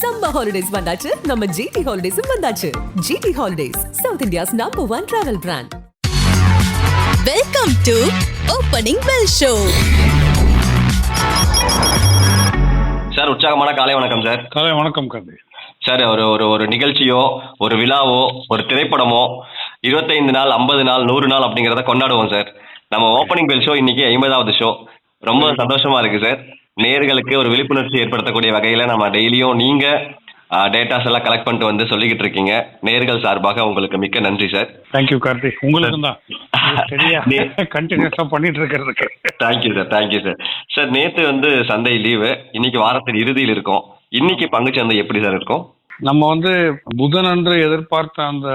Summer holidays வந்தாச்சு. நம்ம GT ஹாலிடேஸும் வந்தாச்சு. GT holidays South India's number one travel brand welcome to opening bell show sir உற்சாகமான காலை வணக்கம் சார் காலை வணக்கம் கந்தி சார் ஒரு ஒரு ஒரு நிகழ்ச்சியோ ஒரு விழாவோ ஒரு திரைப்படமோ இருபத்தைந்து நாள் ஐம்பது நாள் நூறு நாள் அப்படிங்கிறத கொண்டாடுவோம் சார் நம்ம ஓப்பனிங் பெல் ஷோ இன்னைக்கு ஐம்பதாவது ஷோ ரொம்ப சந்தோஷமா இருக்கு சார் நேர்களுக்கு ஒரு விழிப்புணர்ச்சி ஏற்படுத்தக்கூடிய வகையில நம்ம டெய்லியும் நீங்க டேட்டாஸ் எல்லாம் கலெக்ட் பண்ணிட்டு வந்து சொல்லிக்கிட்டு இருக்கீங்க. நேர்கள் சார்பாக உங்களுக்கு மிக்க நன்றி சார் தேங்க்யூ கார்த்திக் உங்களுக்கு தான். சரியா? கண்டினியூஸா பண்ணிட்டு இருக்கிறதுக்கு. Thank you sir thank you sir sir நேற்று வந்து சந்தை லீவு இன்னைக்கு வாரத்தின் இறுதியில் இருக்கோம். இன்னைக்கு பங்குச்சந்தை எப்படி சார் இருக்கும்? நம்ம வந்து புதன் அன்று எதிர்பார்த்த அந்த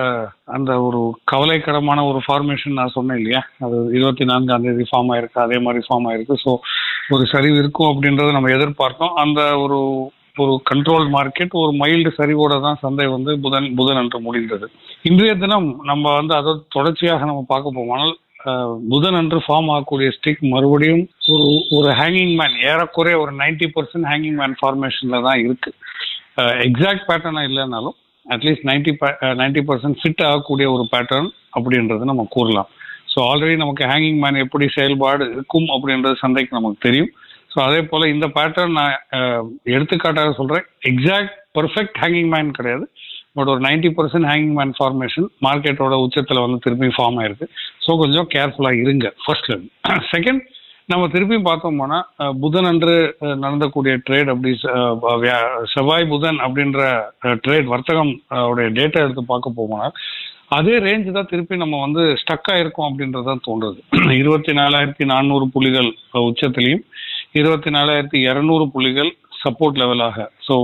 அந்த ஒரு கவலைக்கிடமான ஒரு ஃபார்மேஷன் நான் சொன்னேன் இல்லையா? அது இருபத்தி நான்காம் தேதி ஃபார்ம் ஆயிருக்கு அதே மாதிரி ஃபார்ம் ஆயிருக்கு. ஸோ ஒரு சரிவு இருக்கும் அப்படின்றத நம்ம எதிர்பார்த்தோம். அந்த ஒரு ஒரு கண்ட்ரோல் மார்க்கெட் ஒரு மைல்டு சரிவோட தான் சந்தை வந்து புதன் புதன் அன்று முடிந்தது. இன்றைய தினம் நம்ம வந்து அதை தொடர்ச்சியாக நம்ம பார்க்க போமானால் புதன் அன்று ஃபார்ம் ஆகக்கூடிய ஸ்டிக் மறுபடியும் ஒரு ஒரு ஹேங்கிங் மேன் ஏறக்குறைய ஒரு நைன்டி பர்சன்ட் ஹேங்கிங் மேன் ஃபார்மேஷன்ல தான் இருக்கு. எக்ஸாக்ட் பேட்டர்னாக இல்லைனாலும் at least ninety ninety percent fit ஆகக்கூடிய ஒரு பேட்டர்ன் அப்படின்றத நம்ம கூறலாம். ஸோ ஆல்ரெடி நமக்கு ஹேங்கிங் மேன் எப்படி செயல்பாடு இருக்கும் அப்படின்றது சந்தைக்கு நமக்கு தெரியும். ஸோ அதே போல் இந்த பேட்டர்ன் நான் எடுத்துக்காட்டாக சொல்கிறேன் எக்ஸாக்ட் பர்ஃபெக்ட் ஹேங்கிங் மேன் கிடையாது. பட் ஒரு ninety percent hanging man formation மார்க்கெட்டோட உச்சத்தில் வந்து திரும்பி ஃபார்ம் ஆயிருக்கு. ஸோ கொஞ்சம் கேர்ஃபுல்லாக இருங்க ஃபர்ஸ்ட்ல செகண்ட் நம்ம திருப்பியும் பார்த்தோம் போனால் புதன் அன்று நடந்தக்கூடிய ட்ரேட் அப்படி செவ்வாய் புதன் அப்படின்ற ட்ரேட் வர்த்தகம் உடைய டேட்டா எடுத்து பார்க்க போனால் அதே ரேஞ்சு தான் திருப்பி நம்ம வந்து ஸ்டக் ஆயிருக்கோம் அப்படின்றது தான் தோன்றுது. இருபத்தி நாலாயிரத்தி நானூறு புள்ளிகள் உச்சத்திலையும் இருபத்தி நாலாயிரத்தி இரநூறு புள்ளிகள் சப்போர்ட் லெவலாக so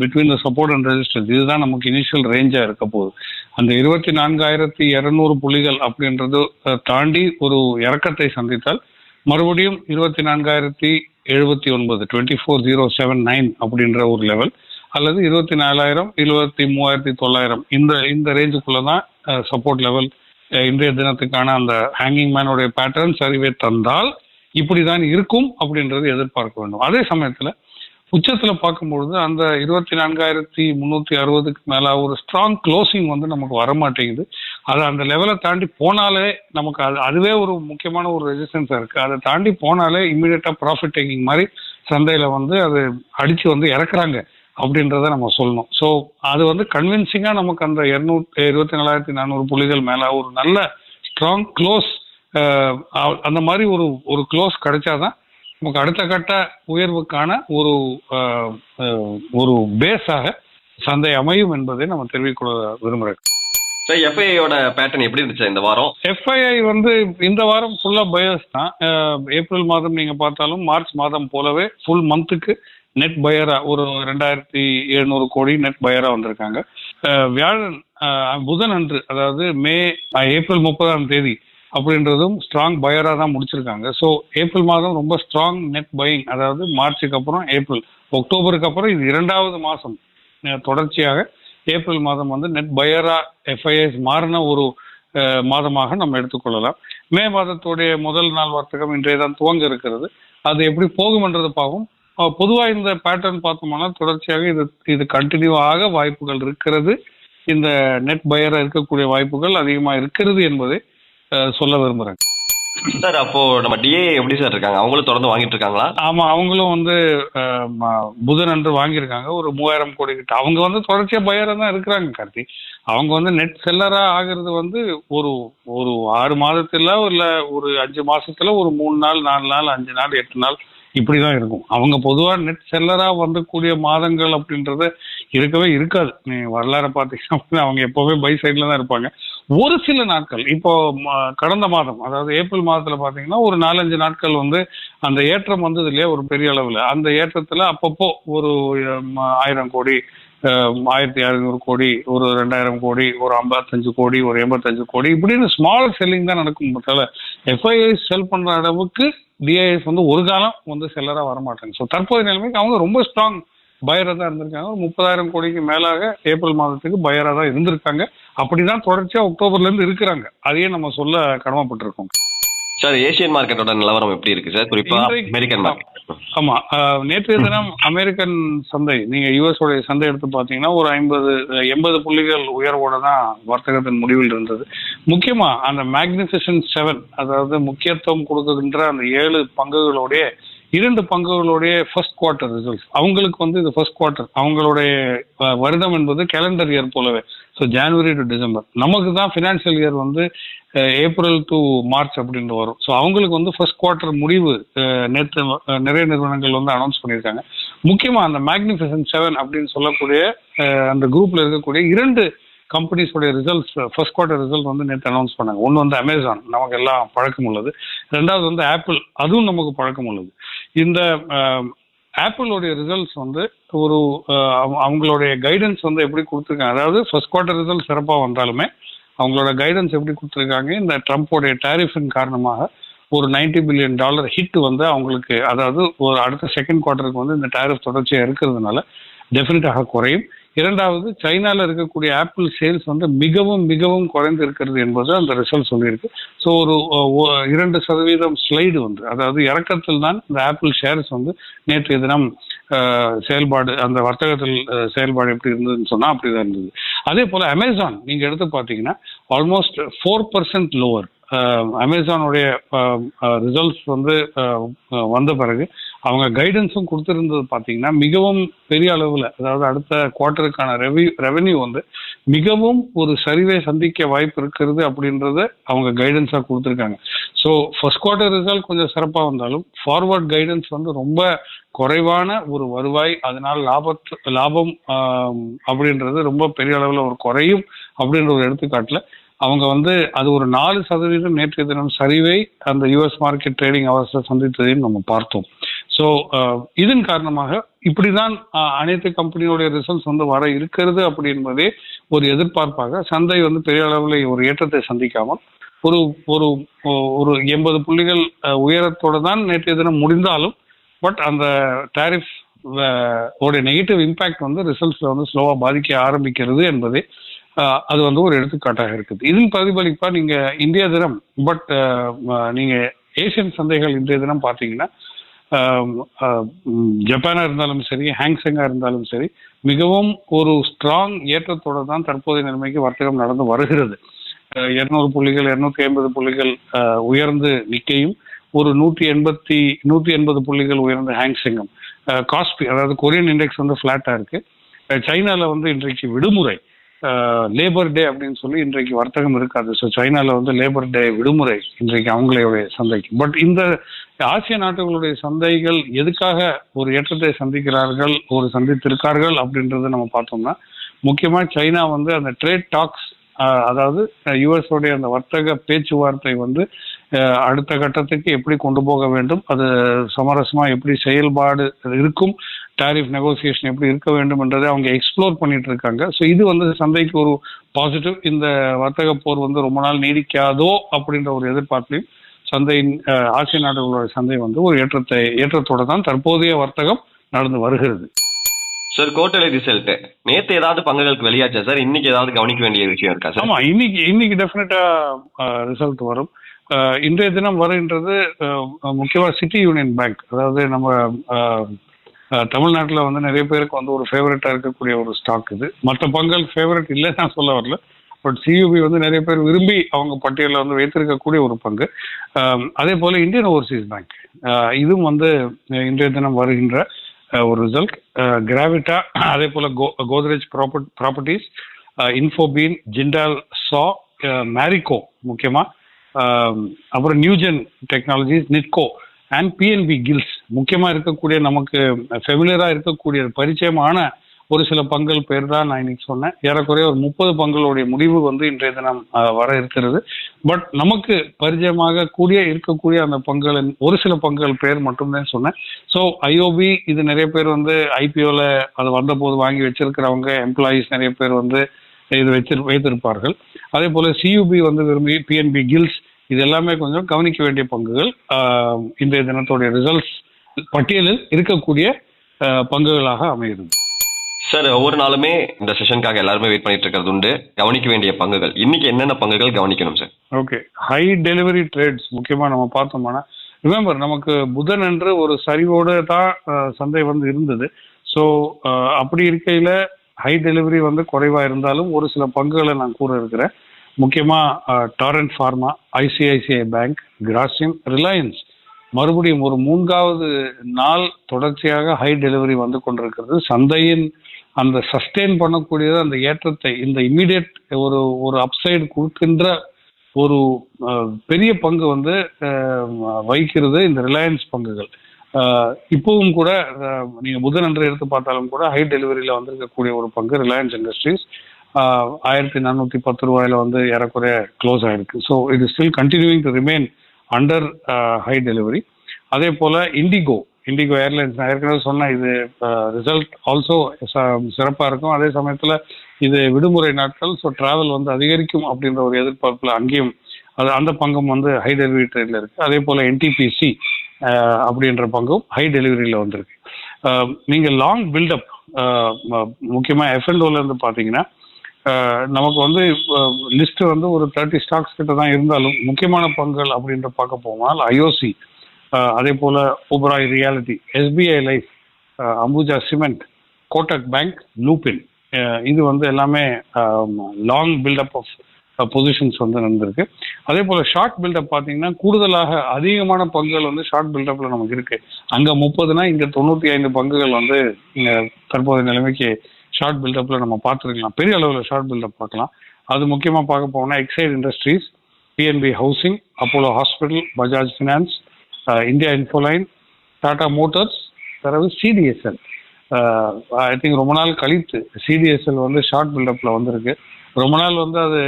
between the support and resistance இதுதான் நமக்கு இனிஷியல் ரேஞ்சாக இருக்க போகுது. அந்த இருபத்தி நான்காயிரத்தி இரநூறு புள்ளிகள் அப்படின்றது தாண்டி ஒரு இறக்கத்தை சந்தித்தால் மறுபடியும் இருபத்தி நான்காயிரத்தி எழுபத்தி ஒன்பது twenty four zero seven nine அப்படின்ற ஒரு லெவல் அல்லது இருபத்தி நாலாயிரம் இருபத்தி மூவாயிரத்தி தொள்ளாயிரம் இந்த இந்த ரேஞ்சுக்குள்ள தான் சப்போர்ட் லெவல் இன்றைய தினத்துக்கான அந்த ஹேங்கிங் மேனுடைய பேட்டர்ன் சரிவே தந்தால் இப்படிதான் இருக்கும் அப்படின்றது எதிர்பார்க்க வேண்டும். அதே சமயத்துல உச்சத்துல பார்க்கும்பொழுது அந்த இருபத்தி நான்காயிரத்தி முந்நூற்றி அறுபதுக்கு மேல ஒரு ஸ்ட்ராங் க்ளோசிங் வந்து நமக்கு வர மாட்டேங்குது அது அந்த லெவலை தாண்டி போனாலே நமக்கு அது அதுவே ஒரு முக்கியமான ஒரு ரெசிஸ்டன்ஸாக இருக்கு. அதை தாண்டி போனாலே இம்மிடியட்டா ப்ராஃபிட் டேக்கிங் மாதிரி சந்தையில வந்து அது அடிச்சு வந்து இறக்குறாங்க. அப்படின்றத நம்ம சொல்லணும். ஸோ அது வந்து கன்வின்சிங்காக நமக்கு அந்த இரநூத்தி இருபத்தி நாலாயிரத்தி நானூறு புள்ளிகள் மேலே ஒரு நல்ல ஸ்ட்ராங் க்ளோஸ் அந்த மாதிரி ஒரு ஒரு க்ளோஸ் கிடைச்சாதான் நமக்கு அடுத்த கட்ட உயர்வுக்கான ஒரு ஒரு பேஸாக சந்தை அமையும் என்பதை நம்ம தெரிவிக்க விரும்புகிறேன் சார் எஃப்ஐயோட பேட்டர்ன் எப்படி இருந்துச்சு இந்த வாரம்? எஃப்ஐஐ வந்து இந்த வாரம் ஃபுல்லா பயர்ஸ் தான். ஏப்ரல் மாதம் நீங்க பார்த்தாலும் மார்ச் மாதம் போலவே ஃபுல் மந்த்துக்கு நெட் பயரா ஒரு ரெண்டாயிரத்தி எழுநூறு கோடி நெட் பயரா வந்திருக்காங்க. வியாழன் புதன் அன்று அதாவது மே ஏப்ரல் முப்பதாம் தேதி அப்படின்றதும் ஸ்ட்ராங் பயரா தான் முடிச்சிருக்காங்க. ஸோ ஏப்ரல் மாதம் ரொம்ப ஸ்ட்ராங் நெட் பையிங் அதாவது மார்ச்சுக்கு அப்புறம் ஏப்ரல் அக்டோபருக்கு அப்புறம் இது இரண்டாவது மாதம் தொடர்ச்சியாக ஏப்ரல் மாதம் வந்து நெட் பயரா எஃப்ஐஎஸ் மாறின ஒரு மாதமாக நம்ம எடுத்துக்கொள்ளலாம். மே மாதத்துடைய முதல் நாள் வர்த்தகம் இன்றைய தான் துவங்க இருக்கிறது. அது எப்படி போகும்ன்றது பார்ப்போம். பொதுவா இந்த பேட்டர்ன் பார்த்தோம்னா தொடர்ச்சியாக இது இது கண்டினியூ ஆக வாய்ப்புகள் இருக்கிறது. இந்த நெட் பயரா இருக்கக்கூடிய வாய்ப்புகள் அதிகமாக இருக்கிறது என்பதை சொல்ல விரும்புகிறேன் சார் அப்போ நம்ம டிஏ எப்படி சார் இருக்காங்க? அவங்களும் தொடர்ந்து வாங்கிட்டு இருக்காங்களா? ஆமா அவங்களும் வந்து புதன் அன்று வாங்கியிருக்காங்க. ஒரு மூவாயிரம் கோடி கிட்ட. அவங்க வந்து தொடர்ச்சியா பயரா தான் இருக்கிறாங்க கார்த்தி. அவங்க வந்து நெட் செல்லரா ஆகிறது வந்து ஒரு ஒரு ஆறு மாதத்துல இல்ல ஒரு அஞ்சு மாசத்துல ஒரு மூணு நாள் நாலு நாள் அஞ்சு நாள் எட்டு நாள் இப்படி தான் இருக்கும். அவங்க பொதுவாக நெட் செல்லராக வந்தக்கூடிய மாதங்கள் அப்படின்றது இருக்கவே இருக்காது. நீ வரலாறு பார்த்தீங்கன்னா அவங்க எப்போவுமே பை சைடில் தான் இருப்பாங்க. ஒரு சில நாட்கள் இப்போ கடந்த மாதம் அதாவது ஏப்ரல் மாதத்தில் பார்த்தீங்கன்னா ஒரு நாலஞ்சு நாட்கள் வந்து அந்த ஏற்றம் வந்தது இல்லையா ஒரு பெரிய அளவில். அந்த ஏற்றத்தில் அப்பப்போ ஒரு ஆயிரம் கோடி ஆயிரத்தி அறுநூறு கோடி ஒரு ரெண்டாயிரம் கோடி ஒரு ஐம்பத்தஞ்சு கோடி ஒரு எண்பத்தஞ்சு கோடி இப்படின்னு ஸ்மால் செல்லிங் தான் நடக்கும். தவிர எஃப்ஐஐ செல் பண்ற அளவுக்கு டிஐஎஸ் வந்து ஒரு காலம் வந்து செல்லரா வரமாட்டாங்க ஸோ தற்போதைய நிலைமைக்கு அவங்க ரொம்ப ஸ்ட்ராங் பயரா தான் இருந்திருக்காங்க. ஒரு முப்பதாயிரம் கோடிக்கு மேலாக ஏப்ரல் மாதத்துக்கு பயரா தான் இருந்திருக்காங்க. அப்படிதான் தொடர்ச்சியா அக்டோபர்ல இருந்து இருக்கிறாங்க. அதையே நம்ம சொல்ல கடமைப்பட்டிருக்கோம். சார் ஏசியன் மார்க்கெட்டோட நிலவரம் எப்படி இருக்கு சார் குறிப்பா அமெரிக்கன் மார்க்கெட் ஆமா அஹ், நேற்றைய தினம் அமெரிக்கன் சந்தை நீங்க யுஎஸ் உடைய சந்தை எடுத்து பாத்தீங்கன்னா ஒரு ஐம்பது எண்பது புள்ளிகள் உயர்வோட தான் வர்த்தகத்தின் முடிவில் இருந்தது. முக்கியமா அந்த மேக்னிஃபிசன்ட் செவன் அதாவது முக்கியத்துவம் கொடுக்கின்ற அந்த ஏழு பங்குகளுடைய இரண்டு பங்குகளுடைய ஃபர்ஸ்ட் குவார்ட்டர் ரிசல்ட்ஸ் அவங்களுக்கு வந்து இது ஃபர்ஸ்ட் குவார்ட்டர் அவங்களுடைய வருடம் என்பது கேலண்டர் இயர் போலவே. ஸோ ஜனவரி டு டிசம்பர் நமக்கு தான் ஃபினான்ஷியல் இயர் வந்து ஏப்ரல் டு மார்ச் அப்படின்னு வரும். ஸோ அவங்களுக்கு வந்து ஃபர்ஸ்ட் குவார்ட்டர் முடிவு நேற்று நிறைய நிறுவனங்கள் வந்து அனௌன்ஸ் பண்ணியிருக்காங்க. முக்கியமாக அந்த மேக்னிஃபிசன் செவன் அப்படின்னு சொல்லக்கூடிய அந்த குரூப்பில் இருக்கக்கூடிய இரண்டு கம்பெனிஸோடைய ரிசல்ட்ஸ் ஃபர்ஸ்ட் குவார்டர் ரிசல்ட் வந்து நேற்று அனௌன்ஸ் பண்ணாங்க. ஒன்று வந்து அமேசான் நமக்கு எல்லாம் பழக்கம் உள்ளது. ரெண்டாவது வந்து ஆப்பிள் அதுவும் நமக்கு பழக்கம் உள்ளது. இந்த ஆப்பிளோடைய ரிசல்ட்ஸ் வந்து ஒரு அவங்களுடைய கைடன்ஸ் வந்து எப்படி கொடுத்துருக்காங்க? அதாவது ஃபர்ஸ்ட் குவார்ட்டர் ரிசல்ட் சிறப்பாக வந்தாலுமே அவங்களோட கைடன்ஸ் எப்படி கொடுத்துருக்காங்க? இந்த ட்ரம்ப்போடைய டேரிஃபின் காரணமாக ஒரு 90 பில்லியன் டாலர் ஹிட் வந்து அவங்களுக்கு அதாவது ஒரு அடுத்த செகண்ட் குவார்ட்டருக்கு வந்து இந்த டேரிஃப் தொடர்ச்சியாக இருக்கிறதுனால டெஃபினட்டாக குறையும். இரண்டாவது சைனால இருக்கக்கூடிய ஆப்பிள் சேல்ஸ் வந்து மிகவும் மிகவும் குறைந்து இருக்கிறது என்பது அந்த ரிசல்ட் சொல்லியிருக்கு. ஸோ ஒரு இரண்டு சதவீதம் ஸ்லைடு வந்து அதாவது இறக்கத்தில் தான் இந்த ஆப்பிள் ஷேர்ஸ் வந்து நேற்றைய தினம் செயல்பாடு அந்த வர்த்தகத்தில் செயல்பாடு எப்படி இருந்ததுன்னு சொன்னா அப்படிதான் இருந்தது. அதே போல அமேசான் நீங்க எடுத்து பார்த்தீங்கன்னா ஆல்மோஸ்ட் ஃபோர் பர்சன்ட் லோவர் அமேசானுடைய ரிசல்ட்ஸ் வந்து வந்த பிறகு அவங்க கைடன்ஸும் கொடுத்துருந்தது பார்த்தீங்கன்னா மிகவும் பெரிய அளவில் அதாவது அடுத்த குவார்ட்டருக்கான ரெவி ரெவென்யூ வந்து மிகவும் ஒரு சரிவை சந்திக்க வாய்ப்பு இருக்கிறது அப்படின்றத அவங்க கைடன்ஸாக கொடுத்துருக்காங்க. ஸோ ஃபர்ஸ்ட் குவார்ட்டர் ரிசல்ட் கொஞ்சம் சிறப்பாக வந்தாலும் ஃபார்வர்ட் கைடன்ஸ் வந்து ரொம்ப குறைவான ஒரு வருவாய் அதனால் லாபத்து லாபம் அப்படின்றது ரொம்ப பெரிய அளவில் ஒரு குறையும் அப்படின்ற ஒரு எடுத்துக்காட்டில் அவங்க வந்து அது ஒரு நாலு சதவீதம் நேற்றைய தினம் சரிவை அந்த யுஎஸ் மார்க்கெட் ட்ரேடிங் அவர்ஸை சந்தித்ததையும் நம்ம பார்த்தோம். ஸோ uh, இதன் காரணமாக இப்படிதான் அனைத்து கம்பெனியோடைய ரிசல்ட்ஸ் வந்து வர இருக்கிறது அப்படி என்பதே ஒரு எதிர்பார்ப்பாக சந்தை வந்து பெரிய அளவில் ஒரு ஏற்றத்தை சந்திக்காமல் ஒரு ஒரு ஒரு எண்பது புள்ளிகள் உயரத்தோடு உயரத்தோட தான் நேற்றைய தினம் முடிந்தாலும் பட் அந்த டாரிஃப் உடைய நெகட்டிவ் இம்பாக்ட் வந்து ரிசல்ட்ஸில் வந்து ஸ்லோவாக பாதிக்க ஆரம்பிக்கிறது என்பதே அது வந்து ஒரு எடுத்துக்காட்டாக இருக்குது. இதன் பிரதிபலிப்பா நீங்கள் இந்திய தினம் பட் நீங்கள் ஏசியன் சந்தைகள் இன்றைய தினம் பார்த்தீங்கன்னா ஜப்பானாக ஜப்பானா இருந்தாலும் சரி ஹாங்ஸெங்கா இருந்தாலும் சரி மிகவும் ஒரு ஸ்ட்ராங் ஏற்றத்தோடு தான் தற்போதைய நிலைமைக்கு வர்த்தகம் நடந்து வருகிறது. இருநூறு புள்ளிகள் இருநூத்தி ஐம்பது புள்ளிகள் உயர்ந்து நிக்கையும் ஒரு நூற்றி எண்பத்தி நூற்றி எண்பது புள்ளிகள் உயர்ந்த ஹேங்ஸிங்கம் காஸ்பி அதாவது கொரியன் இண்டெக்ஸ் வந்து ஃப்ளாட்டாக இருக்கு. சைனாவில் வந்து இன்றைக்கு விடுமுறை. லேபர் டே அப்படின்னு சொல்லி இன்றைக்கு வர்த்தகம் இருக்காது. ஸோ சைனாவில் வந்து லேபர் டே விடுமுறை இன்றைக்கு அவங்களுடைய சந்தைக்கு. பட் இந்த ஆசிய நாடுகளுடைய சந்தைகள் எதுக்காக ஒரு ஏற்றத்தை சந்திக்கிறார்கள் ஒரு சந்தித்திருக்கார்கள் அப்படின்றத நம்ம பார்த்தோம்னா முக்கியமா சைனா வந்து அந்த ட்ரேட் டாக்ஸ் அதாவது யுஎஸோடைய அந்த வர்த்தக பேச்சுவார்த்தை வந்து அடுத்த கட்டத்துக்கு எப்படி கொண்டு போக வேண்டும் அது சமரசமா எப்படி செயல்பாடு இருக்கும் டாரிஃப் நெகோசியேஷன் எப்படி இருக்க வேண்டும் என்றதை அவங்க எக்ஸ்ப்ளோர் பண்ணிட்டு இருக்காங்க. ஸோ இது வந்து சந்தைக்கு ஒரு பாசிட்டிவ் இந்த வர்த்தக போர் வந்து ரொம்ப நாள் நீடிக்காதோ அப்படின்ற ஒரு எதிர்பார்ப்பையும் சந்தையின் ஆசிய நாடுகளோட சந்தை வந்து ஒரு ஏற்றத்தை ஏற்றத்தோட தான் தற்போதைய வர்த்தகம் நடந்து வருகிறது. சார் கோட்டலை ரிசல்ட் நேத்து ஏதாவது பங்குகளுக்கு வெளியாச்சா சார்? இன்னைக்கு ஏதாவது கவனிக்க வேண்டிய விஷயம் இருக்கா சார்? ஆமா இன்னைக்கு இன்னைக்கு டெஃபினட்டா ரிசல்ட் வரும். இன்றைய தினம் வருகின்றது அஹ், முக்கியமா சிட்டி யூனியன் பேங்க் அதாவது நம்ம தமிழ்நாட்டுல வந்து நிறைய பேருக்கு வந்து ஒரு ஃபேவரட்டா இருக்கக்கூடிய ஒரு ஸ்டாக் இது. மற்ற பங்குகள் ஃபேவரட் இல்லை நான் சொல்ல வரல. பட் சியூபி வந்து நிறைய பேர் விரும்பி அவங்க பட்டியலில் வந்து வைத்திருக்கக்கூடிய ஒரு பங்கு. அதே போல இந்தியன் ஓவர்சீஸ் பேங்க் இதுவும் வந்து இன்றைய தினம் வருகின்ற ஒரு ரிசல்ட் கிராவிட்டா அதே போல கோ கோத்ரேஜ் ப்ராப்பர்ட் ப்ராப்பர்ட்டிஸ் இன்ஃபோபீன் ஜிண்டால் சா மேரிகோ முக்கியமா அப்புறம் Newgen technologies Nitco and PNB Gilts முக்கியமாக இருக்கக்கூடிய நமக்கு ஃபெமிலியராக இருக்கக்கூடிய பரிச்சயமான ஒரு சில பங்குகள் பேர் தான் நான் இன்னைக்கு சொன்னேன். ஏறக்குறைய ஒரு முப்பது பங்குகளுடைய முடிவு வந்து இன்றைய தினம் வர இருக்கிறது. பட் நமக்கு பரிச்சயமாக கூடிய இருக்கக்கூடிய அந்த பங்களின் ஒரு சில பங்குகள் பேர் மட்டும்தான் சொன்னேன். ஸோ ஐஓபி இது நிறைய பேர் வந்து ஐபிஓல அது வந்தபோது வாங்கி வச்சிருக்கிறவங்க எம்ப்ளாயீஸ் நிறைய பேர் வந்து இது வச்சு வைத்திருப்பார்கள். அதே போல சியூபி வந்து விரும்பி பிஎன்பி கில்ஸ் இது எல்லாமே கொஞ்சம் கவனிக்க வேண்டிய பங்குகள். இன்றைய தினத்துடைய ரிசல்ட்ஸ் பட்டியலில் இருக்கக்கூடிய பங்குகளாக அமைகிறது. சார் ஒவ்வொரு நாளுமே இந்த செஷனுக்காக எல்லாருமே வெயிட் பண்ணிட்டு இருக்கிறது உண்டு. கவனிக்க வேண்டிய பங்குகள். இன்னைக்கு என்னென்ன பங்குகள் கவனிக்கணும் sir okay high delivery trades முக்கியமாக நம்ம பார்த்தோம்னா ரிமெம்பர் நமக்கு புதன் என்று ஒரு சரிவோடு தான் சந்தை வந்து இருந்தது. ஸோ அப்படி இருக்கையில் ஹை டெலிவரி வந்து குறைவாக இருந்தாலும் ஒரு சில பங்குகளை நான் கூற இருக்கிறேன். முக்கியமாக Torrent pharma ICICI bank Grasim Reliance மறுபடியும் ஒரு மூன்றாவது நாள் தொடர்ச்சியாக ஹை டெலிவரி வந்து கொண்டிருக்கிறது. சந்தையின் அந்த சஸ்டெயின் பண்ணக்கூடியது அந்த ஏற்றத்தை இந்த இமீடியட் ஒரு ஒரு அப்சைடு கொடுக்கின்ற ஒரு பெரிய பங்கு வந்து வகிக்கிறது இந்த ரிலையன்ஸ் பங்குகள். இப்பவும் கூட நீங்க புதனன்று எடுத்து பார்த்தாலும் கூட ஹை டெலிவரியில வந்திருக்கக்கூடிய ஒரு பங்கு ரிலையன்ஸ் இண்டஸ்ட்ரீஸ் ஆயிரத்தி நானூத்தி பத்து ரூபாயில வந்து ஏறக்குறைய க்ளோஸ் ஆயிருக்கு. So it is still continuing to remain under high delivery அதே போல இண்டிகோ இண்டிகோ ஏர்லைன்ஸ் நான் ஏற்கனவே சொன்னேன் இது ரிசல்ட் ஆல்சோ சிறப்பாக இருக்கும். அதே சமயத்தில் இது விடுமுறை நாட்கள் ஸோ டிராவல் வந்து அதிகரிக்கும் அப்படின்ற ஒரு எதிர்பார்ப்பில் அங்கேயும் அது அந்த பங்கும் வந்து ஹை டெலிவரி ட்ரெயினில் இருக்குது அதே போல் என்டிபிசி அப்படின்ற பங்கும் ஹை டெலிவரியில் வந்திருக்கு. நீங்கள் லாங் பில்டப் முக்கியமாக எஃப்என்டோல இருந்து பார்த்தீங்கன்னா நமக்கு வந்து லிஸ்ட் வந்து ஒரு தேர்ட்டி ஸ்டாக்ஸ் கிட்ட தான் இருந்தாலும் முக்கியமான பங்குகள் அப்படின்ற பார்க்க போனால் ஐஓசி அதே போல Oberoi realty SBI life Ambuja cement Kotak bank Lupin இது வந்து எல்லாமே லாங் பில்டப் ஆஃப் பொசிஷன்ஸ் வந்து நடந்திருக்கு. அதே போல ஷார்ட் பில்டப் பார்த்தீங்கன்னா கூடுதலாக அதிகமான பங்குகள் வந்து ஷார்ட் பில்டப்ல நமக்கு இருக்கு. அங்க முப்பதுனா இங்க தொண்ணூத்தி ஐந்து பங்குகள் வந்து இங்க தற்போதைய நிலைமைக்கு ஷார்ட் பில்டப்ல நம்ம பார்த்துருக்கலாம். பெரிய அளவில் ஷார்ட் பில்டப் பார்க்கலாம். அது முக்கியமாக பார்க்க போனா Exide Industries PNB housing Apollo hospital Bajaj finance India Infoline Tata Motors பிறகு சிடிஎஸ்எல் ஐ திங்க் ரொம்ப நாள் கழித்து சிடிஎஸ்எல் வந்து ஷார்ட் பில்டப்பில் வந்திருக்கு. ரொம்ப நாள் வந்து அது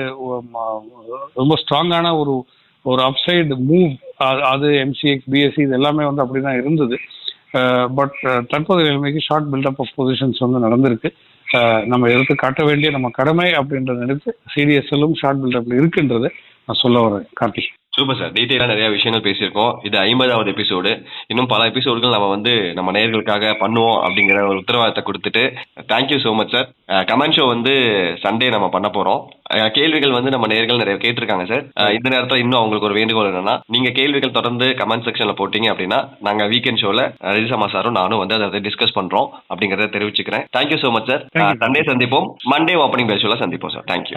ரொம்ப ஸ்ட்ராங்கான ஒரு ஒரு அப்சைடு மூவ் அது எம்சிஎக்ஸ் பிஎஸ்சி இது எல்லாமே வந்து அப்படி தான் இருந்தது பட் தற்போதைய நிலைமைக்கு ஷார்ட் பில்டப் ஆஃப் பொசிஷன்ஸ் வந்து நடந்திருக்கு. நம்ம எடுத்து காட்ட வேண்டிய நம்ம கடமை அப்படின்றத நினைத்து சிடிஎஸ்எல்லும் ஷார்ட் பில்டப்ல இருக்குன்றது. நான் சொல்ல வரேன் கார்த்திக். சூப்பர் சார் டீட்டெயிலாக நிறைய விஷயங்கள் பேசியிருக்கோம். இது ஐம்பதாவது எபிசோடு இன்னும் பல எபிசோடுகள் நம்ம வந்து நம்ம நேயர்களுக்காக பண்ணுவோம் அப்படிங்கிற ஒரு உத்தரவாதத்தை கொடுத்துட்டு thank you so much sir comment show வந்து சண்டே நம்ம பண்ண போகிறோம் கேள்விகள் வந்து நம்ம நேயர்கள் நிறைய கேட்டிருக்காங்க சார் இந்த நேரத்தில் இன்னும் அவங்களுக்கு ஒரு வேண்டுகோள் என்னன்னா நீங்கள் கேள்விகள் தொடர்ந்து கமெண்ட் செக்ஷனில் போட்டீங்க அப்படின்னா நாங்கள் வீக்கெண்ட் ஷோவில் ரிஜிசமா சாரும் நானும் வந்து அதை டிஸ்கஸ் பண்ணுறோம் அப்படிங்கிறத தெரிவிச்சுக்கிறேன். Thank you so much sir. Sunday சந்திப்போம். மண்டே ஓப்பனிங் பேஸ் ஷோவில் சந்திப்போம் சார் தேங்க்யூ